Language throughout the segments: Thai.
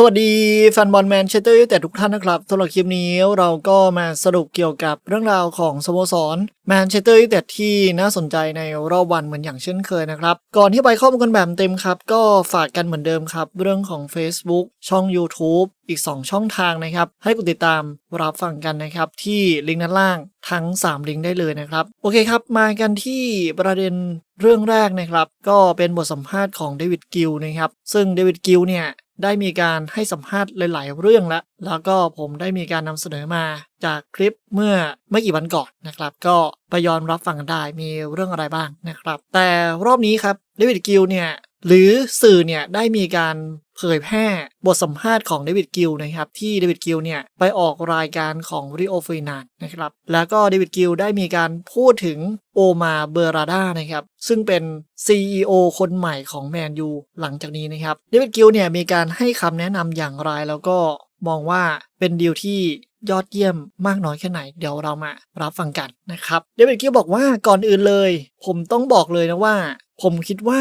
สวัสดีแฟนบอลแมนเชสเตอร์ยูไนเต็ดทุกท่านนะครับสำหรับคลิปนี้เราก็มาสรุปเกี่ยวกับเรื่องราวของสโมสรแมนเชสเตอร์ยูไนเต็ดที่น่าสนใจในรอบวันเหมือนอย่างเช่นเคยนะครับ ก่อนที่ไปข้อมูลกันแบบเต็มครับ ก็ฝากกันเหมือนเดิมครับ เรื่องของ Facebook ช่อง YouTube อีก 2 ช่องทางนะครับ ให้กดติดตามรับฟังกันนะครับ ที่ลิงก์ด้านล่างทั้ง 3 ลิงก์ได้เลยนะครับ โอเคครับ มากันที่ประเด็นเรื่องแรกนะครับ ก็เป็นบทสัมภาษณ์ของเดวิดกิลนะครับ ซึ่งเดวิดกิลเนี่ย ได้มีการให้สัมภาษณ์หลายๆเรื่องแล้วแล้วก็ผมได้มีการนำเสนอมาจากคลิปเมื่อไม่กี่วันก่อนนะครับ ก็ไปย้อนรับฟังกันได้มีเรื่องอะไรบ้างนะครับ แต่รอบนี้ครับเดวิดกิลเนี่ย หรือสื่อเนี่ยได้มีการเผยแพร่บทสัมภาษณ์ของเดวิดกิลนะครับที่เดวิดกิลเนี่ยไปออกรายการของริโอฟ r นานนะครับแล้วก็เดวิดกิลได้มีการพูดถึงโอมาเบอราดานะครับซึ่งเป็น CEO คนใหม่ของแมนยูหลังจากนี้นะครับเดวิดกิลเนี่ยมีการให้คำแนะนำอย่างไรแล้วก็มองว่าเป็นดีลที่ ยอดเยี่ยมมากน้อยแค่ไหน เดี๋ยวเรามารับฟังกันนะครับเดวิดกิลบอกว่าก่อนอื่นเลย ผมต้องบอกเลยนะว่า ผมคิดว่า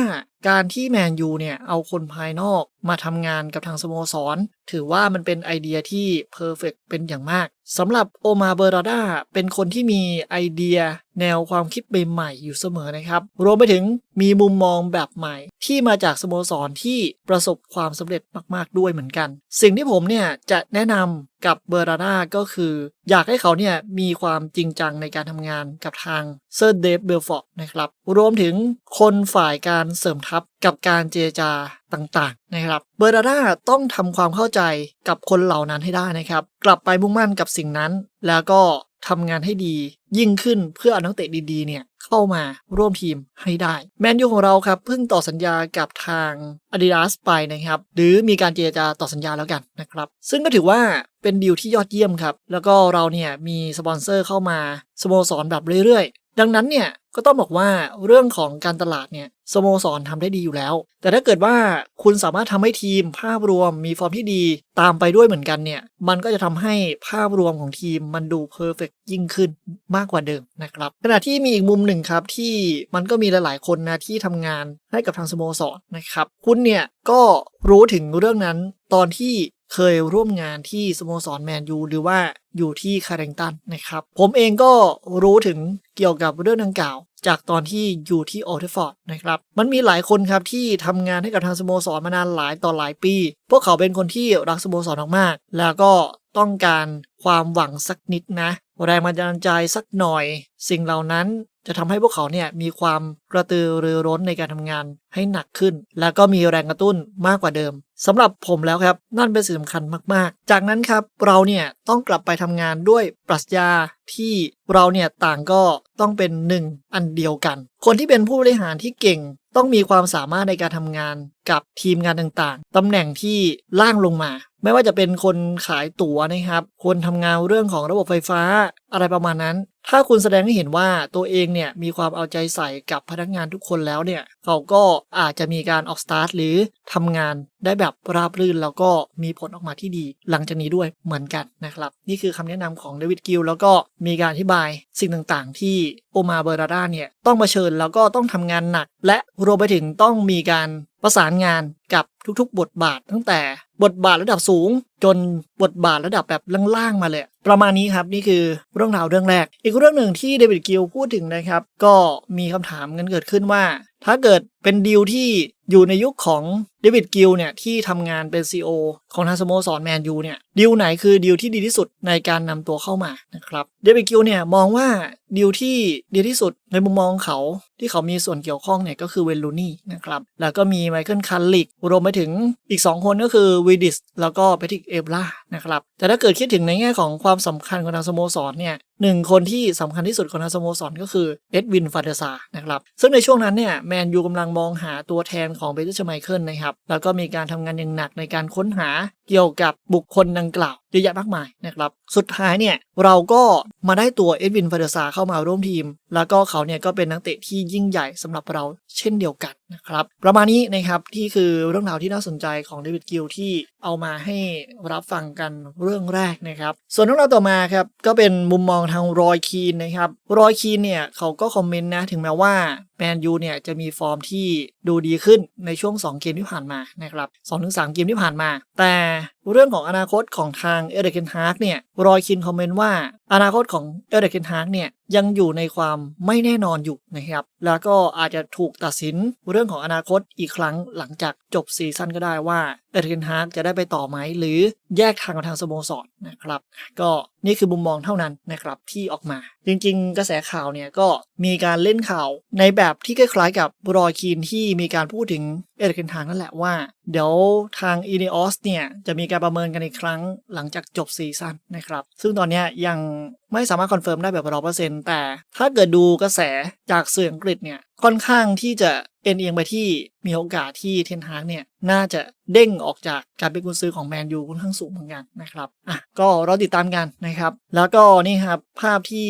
การที่แมนยูเนี่ย เอาคนภายนอกมาทำงานกับทางสโมสร ถือว่ามันเป็นไอเดียที่เพอร์เฟกเป็นอย่างมาก สำหรับโอมาเบอร์ราดาเป็นคนที่มีไอเดีย แนวความคิดใหม่ๆอยู่เสมอนะครับ รวมไปถึงมีมุมมองแบบใหม่ ที่มาจากสโมสรที่ประสบความสำเร็จมากๆด้วยเหมือนกัน สิ่งที่ผมเนี่ยจะแนะนำกับเบอร์ราดาก็คือ อยากให้เขาเนี่ยมีความจริงจังในการทำงานกับทางเซอร์เดฟเบลฟอร์ดนะครับ รวมถึงคนฝ่ายการเสริมทัพกับการเจรจาต่างๆนะครับ เบอร์ดาร่าต้องทำความเข้าใจกับคนเหล่านั้นให้ได้นะครับ กลับไปมุ่งมั่นกับสิ่งนั้น แล้วก็ทำงานให้ดี ยิ่งขึ้นเพื่อเอานักเตะดีๆเนี่ยเข้ามาร่วมทีมให้ได้ แมนยูของเราครับเพิ่งต่อสัญญากับทาง Adidas ไปนะครับ หรือมีการเจรจาต่อสัญญาแล้วกันนะครับ ซึ่งก็ถือว่าเป็นดีลที่ยอดเยี่ยมครับ แล้วก็เราเนี่ยมีสปอนเซอร์เข้ามาสโมสรแบบเรื่อยๆ ดังนั้นเนี่ยก็ต้องบอกว่าเรื่องของการตลาดเนี่ย สโมสรทำได้ดีอยู่แล้ว แต่ถ้าเกิดว่าคุณสามารถทำให้ทีมภาพรวมมีฟอร์มที่ดีตามไปด้วยเหมือนกันเนี่ย มันก็จะทำให้ภาพรวมของทีมมันดูเพอร์เฟกยิ่งขึ้นมากกว่าเดิมนะครับ ขณะที่มีอีกมุมหนึ่งครับที่มันก็มีหลายๆคนนะที่ทำงานให้กับทางสโมสรนะครับ คุณเนี่ยก็รู้ถึงเรื่องนั้นตอนที่ เคยร่วมงานที่สโมสรแมนยูหรือว่าอยู่ที่คาร์เรนตันนะครับ ผมเองก็รู้ถึงเกี่ยวกับเรื่องดังกล่าว จากตอนที่อยู่ที่โอเทฟอร์ดนะครับ มันมีหลายคนครับที่ทำงานให้กับทางสโมสรมานานหลายต่อหลายปี พวกเขาเป็นคนที่รักสโมสรมากๆแล้วก็ต้องการความหวังสักนิดนะแรงบันดาลใจสักหน่อย สิ่งเหล่านั้นจะทำให้พวกเขาเนี่ยมีความกระตือรือร้นในการทำงานให้หนักขึ้น แล้วก็มีแรงกระตุ้นมากกว่าเดิม สำหรับผมแล้วครับนั่นเป็นสิ่งสำคัญมาก ๆ จากนั้นครับเราเนี่ยต้องกลับไปทำงานด้วยปรัชญาที่เราเนี่ยต่างก็ต้องเป็นหนึ่งอันเดียวกัน คนที่เป็นผู้บริหารที่เก่ง ต้องมีความสามารถในการทำงานกับทีมงานต่างๆตำแหน่งที่ล่างลงมา ไม่ว่าจะเป็นคนขายตั๋วนะครับ คนทำงานเรื่องของระบบไฟฟ้าอะไรประมาณนั้น ถ้าคุณแสดงให้เห็นว่าตัวเองเนี่ยมีความเอาใจใส่กับพนักงานทุกคนแล้วเนี่ยเขาก็อาจจะมีการออกสตาร์ทหรือทำงานได้แบบราบรื่นแล้วก็มีผลออกมาที่ดี หลังจากนี้ด้วยเหมือนกันนะครับ นี่คือคำแนะนำของเดวิดกิลแล้วก็มีการอธิบายสิ่งต่างๆ ที่โอมาเบอร์ราดาเนี่ยต้องเผชิญแล้วก็ต้องทำงานหนัก และรวมไปถึงต้องมีการประสานงานกับทุกๆ บทบาท ตั้งแต่บทบาทระดับสูง จนบทบาทระดับแบบล่างๆมาเลย ประมาณนี้ครับนี่คือเรื่องราวเรื่องแรก อีกเรื่องหนึ่งที่เดวิดกิลพูดถึงนะครับ ก็มีคำถามกันเกิดขึ้นว่าถ้าเกิดเป็นดีลที่อยู่ในยุคของเดวิดกิลเนี่ยที่ทำงานเป็น CEO ของทางสโมสรแมนยูเนี่ยดีลไหนคือดีลที่ดีที่สุดในการนำตัวเข้ามานะครับเดวิดกิลเนี่ยมองว่าดีลที่ดีที่สุดในมุมมองเขาที่เขามีส่วนเกี่ยวข้องเนี่ยก็คือเวนลูนี่นะครับแล้วก็มีไมเคิลคันลิกรวมไปถึงอีก 2 คนก็คือวีดิสแล้วก็เปติกเอฟล่านะครับแต่ถ้าเกิดคิดถึงในแง่ของความสำคัญของทางสโมสรเนี่ย หนึ่งคนที่สำคัญที่สุดของทางสโมสรก็คือเอ็ดวินฟาเดซานะครับ ซึ่งในช่วงนั้นเนี่ยแมนยูกำลังมองหาตัวแทนของเบเตอร์ชไมเคิลนะครับ แล้วก็มีการทำงานอย่างหนักในการค้นหาเกี่ยวกับบุคคลดังกล่าวเยอะแยะมากมายนะครับ สุดท้ายเนี่ยเราก็มาได้ตัวเอ็ดวินฟาเดซาเข้ามาร่วมทีม แล้วก็เขาเนี่ยก็เป็นนักเตะที่ยิ่งใหญ่สำหรับเราเช่นเดียวกันนะครับ ประมาณนี้นะครับที่คือเรื่องราวที่น่าสนใจของเดวิดกิลที่เอามาให้รับฟังกันเรื่องแรกนะครับ ส่วนเรื่องราวต่อมาครับก็เป็นมุมมองทางรอยคีนนะครับรอยคีนเนี่ยเขาก็คอมเมนต์นะถึงแม้ว่าแมนยูเนี่ยจะมีฟอร์มที่ดูดีขึ้นในช่วง 2 เกมที่ผ่านมานะครับ2-3 เกมที่ผ่านมา แต่เรื่องของอนาคตของทางเอเดเกนฮาร์กเนี่ยรอยคินคอมเมนต์ว่า อนาคตของเอเดเกนฮาร์กเนี่ยยังอยู่ในความไม่แน่นอนอยู่นะครับ แล้วก็อาจจะถูกตัดสินเรื่องของอนาคตอีกครั้งหลังจากจบซีซั่นก็ได้ว่า เอเดเกนฮาร์กจะได้ไปต่อไหม หรือแยกทางกับทางสโมสรนะครับ ก็นี่คือมุมมองเท่านั้นนะครับที่ออกมา จริงๆ กระแสข่าวเนี่ยก็มีการเล่นข่าวในแบบที่คล้ายๆกับรอยคีนที่มีการพูดถึงเอเดเกนฮาร์กนั่นแหละว่า เดี๋ยวทางอีเนออสเนี่ยจะมีการประเมินกันอีกครั้งหลังจากจบซีซั่นนะครับ ซึ่งตอนนี้ยังไม่สามารถคอนเฟิร์มได้แบบร้อเปอร์เซ็นต์แต่ถ้าเกิดดูกระแสจากสื่ออังกฤษเนี่ยค่อนข้างที่จะเอ็นเอียงไปที่มีโอกาสที่เทนฮากเนี่ยน่าจะเด้งออกจากการเป็นกุญซื้อของแมนยูค่อนข้างสูงเหมือนกันนะครับอะก็รอติดตามกันนะครับ แล้วก็นี่ครับภาพที่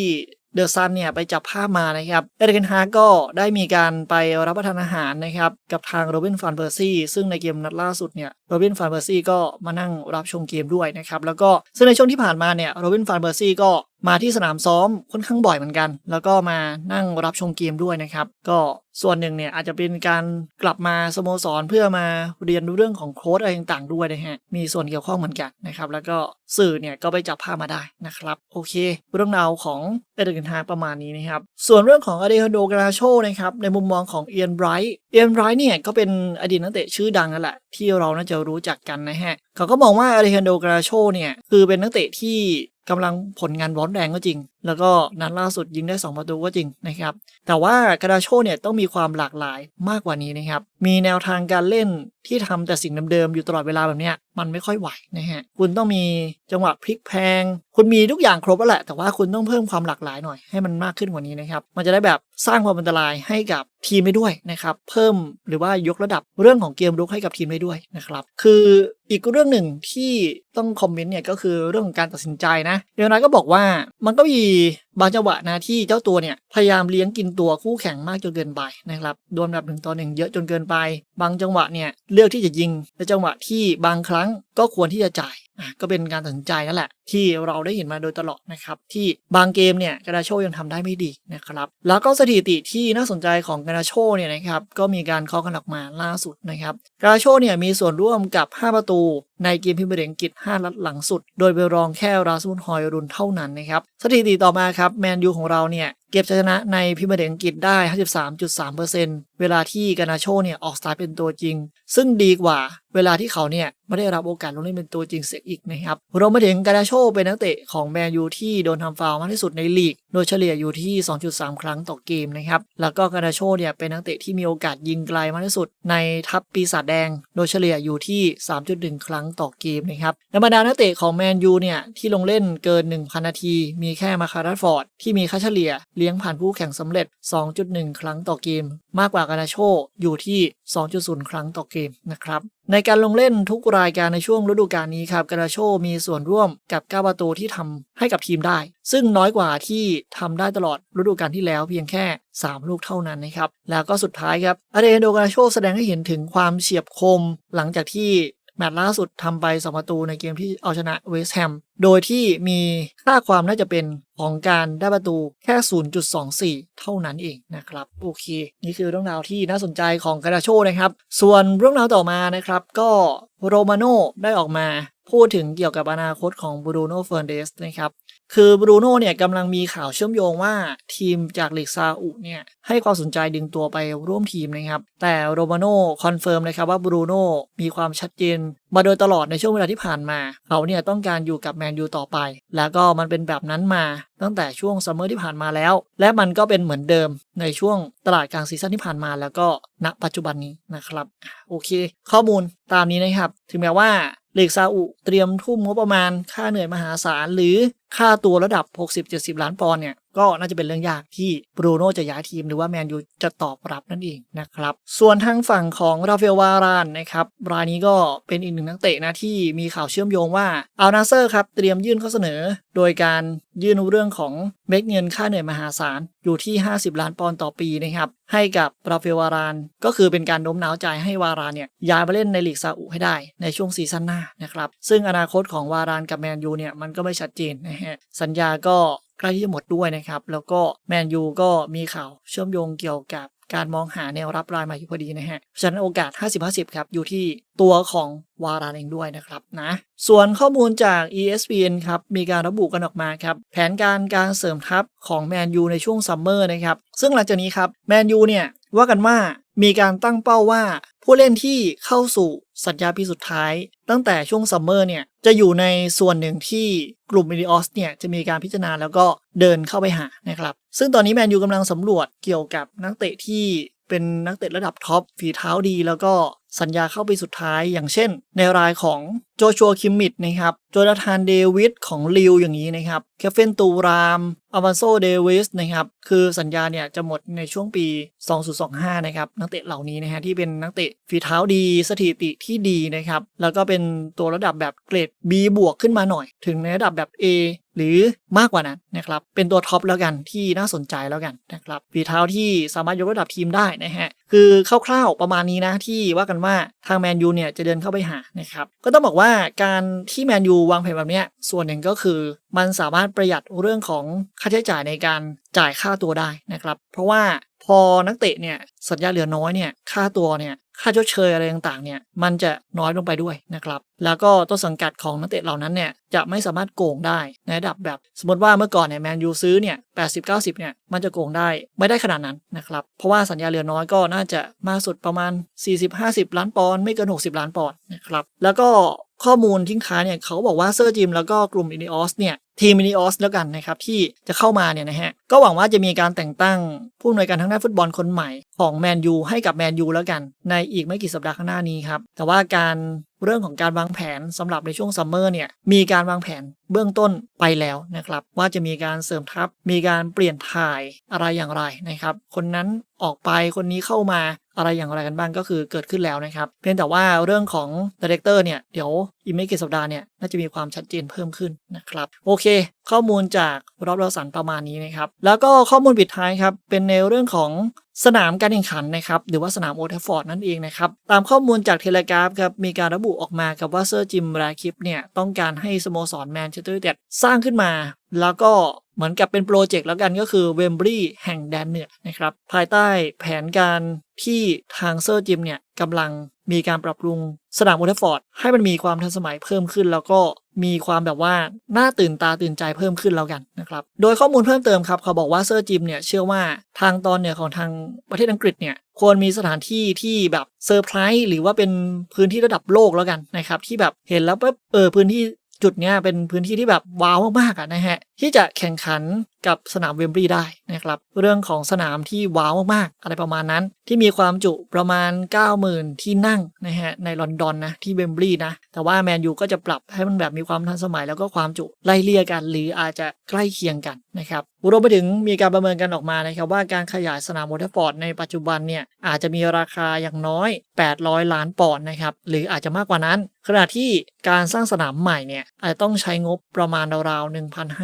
เดอะซันเนี่ยไปจับภาพมานะครับเอเดนฮาร์ก็ได้มีการไปรับประทานอาหารนะครับกับทางโรบินฟานเบอร์ซี่ซึ่งในเกมนัดล่าสุดเนี่ยโรบินฟานเบอร์ซี่ก็มานั่งรับชมเกมด้วยนะครับแล้วก็ซึ่งในช่วงที่ผ่านมาเนี่ยโรบินฟานเบอร์ซี่ก็มาที่สนามซ้อมค่อนข้างบ่อยเหมือนกัน แล้วก็มานั่งรับชมเกมด้วยนะครับ ก็ส่วนหนึ่งเนี่ยอาจจะเป็นการกลับมาสโมสรเพื่อมาเรียนรู้เรื่องของโค้ดอะไรต่างๆด้วยนะฮะมีส่วนเกี่ยวข้องเหมือนกันนะครับแล้วก็สื่อเนี่ยก็ไปจับภาพมาได้นะครับโอเค เรื่องราวของเอเดนฮาประมาณนี้นะครับส่วนเรื่องของอเดโดกราโชนะครับในมุมมองของเอียนไบรท์เอียนไบรท์เนี่ยก็เป็นอดีตนักเตะชื่อดังนั่นแหละที่เราน่าจะรู้จักกันนะฮะเขาก็มองว่าอเดโดกราโชเนี่ยคือเป็นนักเตะที่ กำลังผลงานร้อนแรงก็จริง แล้วก็นัดล่าสุดยิงได้ 2 ประตูก็จริงนะครับ แต่ว่ากราโชเนี่ยต้องมีความหลากหลายมากกว่านี้นะครับ มีแนวทางการเล่นที่ทำแต่สิ่งเดิมๆอยู่ตลอดเวลาแบบเนี้ยมันไม่ค่อยไหวนะฮะ คุณต้องมีจังหวะพลิกแพง คุณมีทุกอย่างครบแล้วแหละ แต่ว่าคุณต้องเพิ่มความหลากหลายหน่อยให้มันมากขึ้นกว่านี้นะครับ มันจะได้แบบสร้างความอันตรายให้กับทีมได้ด้วยนะครับ เพิ่มหรือว่ายกระดับเรื่องของเกมรุกให้กับทีมได้ด้วยนะครับ คืออีกเรื่องหนึ่งที่ต้องคอมเมนต์เนี่ยก็คือเรื่องของการตัดสินใจนะเดนาก็บอกว่ามันก็มีบางจังหวะนะที่เจ้าตัวเนี่ยพยายามเลี้ยงกินตัวคู่แข่งมากจนเกินไปนะครับโดนแบบหนึ่งต่อหนึ่งเยอะจนเกินไป บางจังหวะเนี่ยเลือกที่จะยิงในจังหวะที่บางครั้งก็ควรที่จะจ่าย ก็เป็นการตัดสินใจนั่นแหละที่เราได้เห็นมาโดยตลอดนะครับที่บางเกมเนี่ยกาดาโชยังทำได้ไม่ดีนะครับแล้วก็สถิติที่น่าสนใจของกาดาโชเนี่ยนะครับก็มีการเคาะกันออกมาล่าสุดนะครับกาดาโชเนี่ยมีส่วนร่วมกับ 5 ประตูในเกมพิมพ์เบรอังกฤษ5นัดหลังสุด โดยไปรองแค่ราสมุนฮอยรุนเท่านั้นนะครับสถิติต่อมาครับแมนยูของเราเนี่ยเก็บชัยชนะในพิมพ์เบรอังกฤษได้ 53.3%เวลาที่กานาโชเนี่ยออกสตาร์เป็นตัวจริง ซึ่งดีกว่าเวลาที่เขาเนี่ยไม่ได้รับโอกาสลงเล่นเป็นตัวจริงเสียอีกนะครับเรามาถึงกานาโชเป็นนักเตะของแมนยูที่โดนทำฟาวมากที่สุดในลีกโดยเฉลี่ยอยู่ที่ 2.3 ครั้งต่อเกมนะครับ แล้วก็กานาโชเนี่ยเป็นนักเตะที่มีโอกาสยิงไกลมากที่สุด ในทัพปีศาจแดง โดยเฉลี่ยอยู่ที่ 3.1 ครั้งต่อเกมนะครับในบรรดานักเตะของแมนยูเนี่ยที่ลงเล่นเกิน 1,000 นาที มีแค่มาคารัสฟอร์ดที่มีค่าเฉลี่ยเลี้ยงผ่านผู้แข่งสำเร็จ 2.1 ครั้งต่อเกม มากกว่ากานาโชอยู่ที่ 2.0 ครั้งต่อเกมนะครับในการลงเล่นทุกรายการในช่วงฤดูกาลนี้ครับกานาโชมีส่วนร่วมกับ9ประตูที่ทำให้กับทีมได้ ซึ่งน้อยกว่าที่ทำได้ตลอดฤดูกาลที่แล้วเพียงแค่ 3 ลูกเท่านั้นนะครับ แล้วก็สุดท้ายครับอเดนโดกานาโชแสดงให้เห็นถึงความเฉียบคม หลังจากที่แมตช์ล่าสุดทำไป2ประตูในเกมที่เอาชนะเวสต์แฮม โดยที่มีค่าความน่าจะเป็นของการได้ประตูแค่ 0.24 เท่านั้นเองนะครับ โอเค นี่คือเรื่องราวที่น่าสนใจของกาดาโชนะครับ ส่วนเรื่องราวต่อมานะครับ ก็โรมาโน่ได้ออกมา พูดถึงเกี่ยวกับอนาคตของบรูโน่เฟอร์เดสนะครับ คือบรูโน่เนี่ยกำลังมีข่าวเชื่อมโยงว่าทีมจากลีกซาอุเนี่ยให้ความสนใจดึงตัวไปร่วมทีมนะครับ แต่โรมาโน่คอนเฟิร์มนะครับว่าบรูโน่มีความชัดเจนมาโดยตลอดในช่วงเวลาที่ผ่านมา เขาเนี่ยต้องการอยู่กับแมนยูต่อไป แล้วก็มันเป็นแบบนั้นมาตั้งแต่ช่วงซัมเมอร์ที่ผ่านมาแล้ว และมันก็เป็นเหมือนเดิมในช่วงตลาดกลางซีซั่นที่ผ่านมาแล้วก็ณปัจจุบันนี้นะครับ โอเค ข้อมูลตามนี้นะครับ ถึงแม้ว่า ลีกซาอุเตรียมทุ่มงบประมาณค่าเหนื่อยมหาศาลหรือค่าตัวระดับ 60-70 ล้านปอนด์เนี่ย ก็น่าจะเป็นเรื่องยากที่บรูโน่จะย้ายทีมหรือว่าแมนยูจะตอบรับนั่นเองนะครับ ส่วนทางฝั่งของราฟาเอลวารานนะครับ รายนี้ก็เป็นอีกหนึ่งนักเตะนะที่มีข่าวเชื่อมโยงว่าอัลนาเซอร์ครับ เตรียมยื่นข้อเสนอ โดยการยื่นเรื่องของเม็ดเงินค่าเหนื่อยมหาศาลอยู่ที่ 50 ล้านปอนด์ต่อปีนะครับให้กับราฟาเอลวาราน ก็คือเป็นการโน้มน้าวใจให้วารานเนี่ยย้ายมาเล่นในลีกซาอุให้ได้ในช่วงซีซั่นหน้านะครับซึ่งอนาคตของวารานกับแมนยูเนี่ยมันก็ไม่ชัดเจนนะฮะ สัญญาก็ใกล้ที่จะหมดด้วยนะครับ แล้วก็แมนยูก็มีข่าวเชื่อมโยงเกี่ยวกับการมองหาแนวรับรายใหม่อยู่พอดีนะฮะ ฉะนั้นโอกาส 50-50 ครับ อยู่ที่ตัวของวารานเองด้วยนะครับนะ ส่วนข้อมูลจาก ESPN ครับ มีการระบุกันออกมาครับ แผนการการเสริมทัพของแมนยูในช่วงซัมเมอร์นะครับ ซึ่งหลังจากนี้ครับ แมนยูเนี่ย ว่ากันว่ามีการตั้งเป้าว่าผู้เล่นที่เข้าสู่ สัญญาปีสุดท้าย ตั้งแต่ช่วงซัมเมอร์เนี่ยจะอยู่ในส่วนหนึ่งที่กลุ่มมิลิออสเนี่ยจะมีการพิจารณาแล้วก็เดินเข้าไปหานะครับ ซึ่งตอนนี้แมนยูกำลังสำรวจเกี่ยวกับนักเตะที่เป็นนักเตะระดับท็อปฝีเท้าดี แล้วก็ สัญญาเข้าไปสุดท้าย อย่างเช่น ในรายของโจชัวคิมมิดนะครับโจนาธานเดวิดของลิวอย่างนี้นะครับเคฟเฟนตูรามอวันโซเดวิสนะครับคือสัญญาเนี่ยจะหมดในช่วงปี 2025 นะครับนักเตะเหล่านี้นะฮะที่เป็นนักเตะฝีเท้าดีสถิติที่ดีนะครับแล้วก็เป็นตัวระดับแบบเกรด B บวกขึ้นมาหน่อย ถึงในระดับแบบ A หรือมากกว่านั้นนะครับเป็นตัวท็อปแล้วกันที่น่าสนใจแล้วกันนะครับฝีเท้าที่สามารถยกระดับทีมได้นะฮะ คือคร่าวๆประมาณนี้นะที่ว่ากันว่าทางแมนยูเนี่ยจะเดินเข้าไปหานะครับก็ต้องบอกว่าการที่แมนยูวางแผนแบบนี้ส่วนหนึ่งก็คือ มันสามารถประหยัดเรื่องของค่าใช้จ่ายในการจ่ายค่าตัวได้นะครับเพราะว่าพอนักเตะเนี่ยสัญญาเหลือน้อยเนี่ยค่าตัวเนี่ยค่าชดเชยอะไรต่างๆเนี่ยมันจะน้อยลงไปด้วยนะครับ แล้วก็ต้นสังกัดของนักเตะเหล่านั้นเนี่ยจะไม่สามารถโกงได้ในระดับแบบสมมติว่าเมื่อก่อนเนี่ยแมนยูซื้อเนี่ย80-90เนี่ยมันจะโกงได้ไม่ได้ขนาดนั้นนะครับ เพราะว่าสัญญาเหลือน้อยก็น่าจะมากสุดประมาณ 40-50 ล้านปอนด์ไม่เกิน 60 ล้านปอนด์นะครับแล้วก็ข้อมูลทิ้งท้ายเนี่ยเขาบอกว่าเซอร์จิมแล้วก็กลุ่มอินิออสเนี่ยทีมอินิออสแล้วกันนะครับที่จะเข้ามาเนี่ยนะฮะก็หวังว่าจะมีการแต่งตั้งผู้อำนวยการทางด้านฟุตบอลคนใหม่ของแมนยูให้กับแมนยูแล้วกัน ในอีกไม่กี่สัปดาห์ข้างหน้านี้ครับแต่ว่าการเรื่องของการวางแผนสำหรับในช่วงซัมเมอร์เนี่ยมีการวางแผนเบื้องต้นไปแล้วนะครับ ว่าจะมีการเสริมทัพ มีการเปลี่ยนถ่ายอะไรอย่างไรนะครับ คนนั้นออกไปคนนี้เข้ามา อะไรอย่างไรกันบ้างก็คือเกิดขึ้นแล้วนะครับ เพียงแต่ว่าเรื่องของดีเรคเตอร์เนี่ยเดี๋ยวอีกไม่กี่สัปดาห์เนี่ยน่าจะมีความชัดเจนเพิ่มขึ้นนะครับ โอเค ข้อมูลจากรอบเราสันประมาณนี้นะครับ แล้วก็ข้อมูลปิดท้ายครับ เป็นในเรื่องของสนามการแข่งขันนะครับ หรือว่าสนามโอเทฟฟอร์ดนั่นเองนะครับ ตามข้อมูลจากเทเลกราฟครับ มีการระบุออกมากับว่าเซอร์จิมราคิปเนี่ย ต้องการให้สโมสรแมนเชสเตอร์ยูไนเต็ดสร้างขึ้นมา แล้วก็เหมือนกับเป็นโปรเจกต์แล้วกันก็คือเวมบรีแห่งแดนเหนือนะครับ ภายใต้แผนการที่ทางเซอร์จิมเนี่ยกำลังมีการปรับปรุงสนามโอเทฟฟอร์ด ให้มันมีความทันสมัยเพิ่มขึ้น แล้วก็มีความแบบว่าน่าตื่นตาตื่นใจเพิ่มขึ้นแล้วกันนะครับ โดยข้อมูลเพิ่มเติมครับ เขาบอกว่าเซอร์จิมเนี่ยเชื่อว่าทางตอนเหนือของทางประเทศอังกฤษเนี่ยควรมีสถานที่ที่แบบเซอร์ไพรส์หรือว่าเป็นพื้นที่ระดับโลกแล้วกันนะครับที่แบบเห็นแล้วปุ๊บเออพื้นที่ จุดเนี้ยเป็นพื้นที่ที่แบบว้าวมากๆอะนะฮะที่จะแข่งขันกับสนามเวมบลีได้นะครับเรื่องของสนามที่ว้าวมากๆ อะไรประมาณนั้น ที่มีความจุประมาณ 90,000 ที่นั่งนะฮะในลอนดอนนะที่เวมบลีนะแต่ว่าแมนยูก็จะปรับให้มันแบบมีความทันสมัยแล้วก็ความจุไล่เลี่ยกัน หรืออาจจะใกล้เคียงกันนะครับรวมไปถึงมีการประเมินกันออกมานะครับว่าการขยายสนามโอเทฟฟอร์ดในปัจจุบันเนี่ยอาจจะมีราคาอย่างน้อย 800 ล้านปอนด์นะครับหรืออาจจะมากกว่านั้น ขณะที่การสร้างสนามใหม่เนี่ยอาจจะต้องใช้งบประมาณราวๆ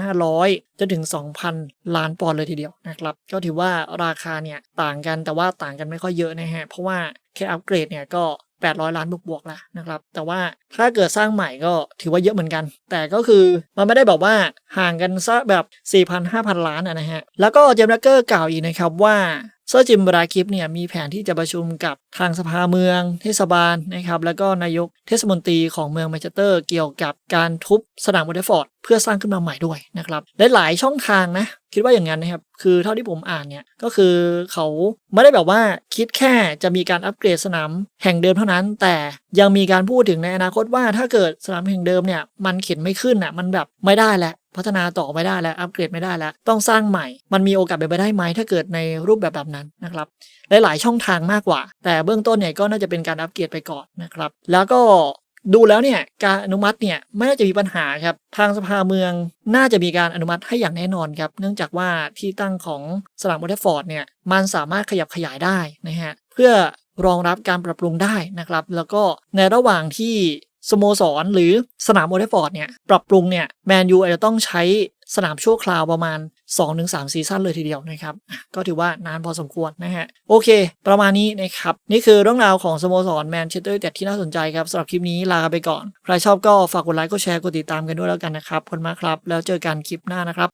1,500 จนถึง 2,000 ล้านปอนด์เลยทีเดียวนะครับ ก็ถือว่าราคาเนี่ยต่างกันแต่ว่าต่างกันไม่ค่อยเยอะนะฮะ เพราะว่าแค่อัปเกรดเนี่ยก็800 ล้านบวกๆแล้วนะครับ แต่ว่าถ้าเกิดสร้างใหม่ก็ถือว่าเยอะเหมือนกัน แต่ก็คือมันไม่ได้แบบว่าห่างกันซะแบบ 4,000-5,000 ล้านนะฮะ แล้วก็เจมส์ดักเกอร์กล่าวอีกนะครับว่าเซอร์จิมบราคิปเนี่ยมีแผนที่จะประชุมกับทางสภาเมือง เทศบาลนะครับแล้วก็นายกเทศมนตรีของเมืองแมนเชสเตอร์เกี่ยวกับการทุบสนามวอเตอร์ฟอร์ดเพื่อสร้างขึ้นมาใหม่ด้วยนะครับและหลายช่องทางนะคิดว่าอย่างนั้นนะครับ คือเท่าที่ผมอ่านเนี่ยก็คือเขาไม่ได้แบบว่าคิดแค่จะมีการอัปเกรดสนามแห่งเดิมเท่านั้น แต่ยังมีการพูดถึงในอนาคตว่าถ้าเกิดสนามแห่งเดิมเนี่ยมันเข็นไม่ขึ้นอะมันแบบไม่ได้แล้ว พัฒนาต่อไม่ได้แล้วอัปเกรดไม่ได้แล้ว ต้องสร้างใหม่ มันมีโอกาสเป็นไปได้ไหมถ้าเกิดในรูปแบบแบบนั้นนะครับหลายๆช่องทางมากกว่า แต่เบื้องต้นเนี่ยก็น่าจะเป็นการอัปเกรดไปก่อนนะครับ แล้วก็ดูแล้วเนี่ยการอนุมัติเนี่ยไม่น่าจะมีปัญหาครับทางสภาเมืองน่าจะมีการอนุมัติให้อย่างแน่นอนครับ เนื่องจากว่าที่ตั้งของสนามโอลด์แทฟฟอร์ดเนี่ยมันสามารถขยับขยายได้นะฮะเพื่อรองรับการปรับปรุงได้นะครับ แล้วก็ในระหว่างที่ สโมสรหรือสนามโอลด์แทฟอร์ดเนี่ยปรับปรุงเนี่ยแมนยูอาจจะต้องใช้สนามชั่วคราวประมาณ 2-3 ซีซั่นเลยทีเดียวนะครับ ก็ถือว่านานพอสมควรนะฮะ โอเค ประมาณนี้นะครับ นี่คือเรื่องราวของสโมสรแมนเชสเตอร์ยูไนเต็ดที่น่าสนใจครับสำหรับคลิปนี้ลาไปก่อน ใครชอบก็ฝากกดไลค์กดแชร์กดติดตามกันด้วยแล้วกันนะครับขอบคุณมากครับ แล้วเจอกันคลิปหน้านะครับ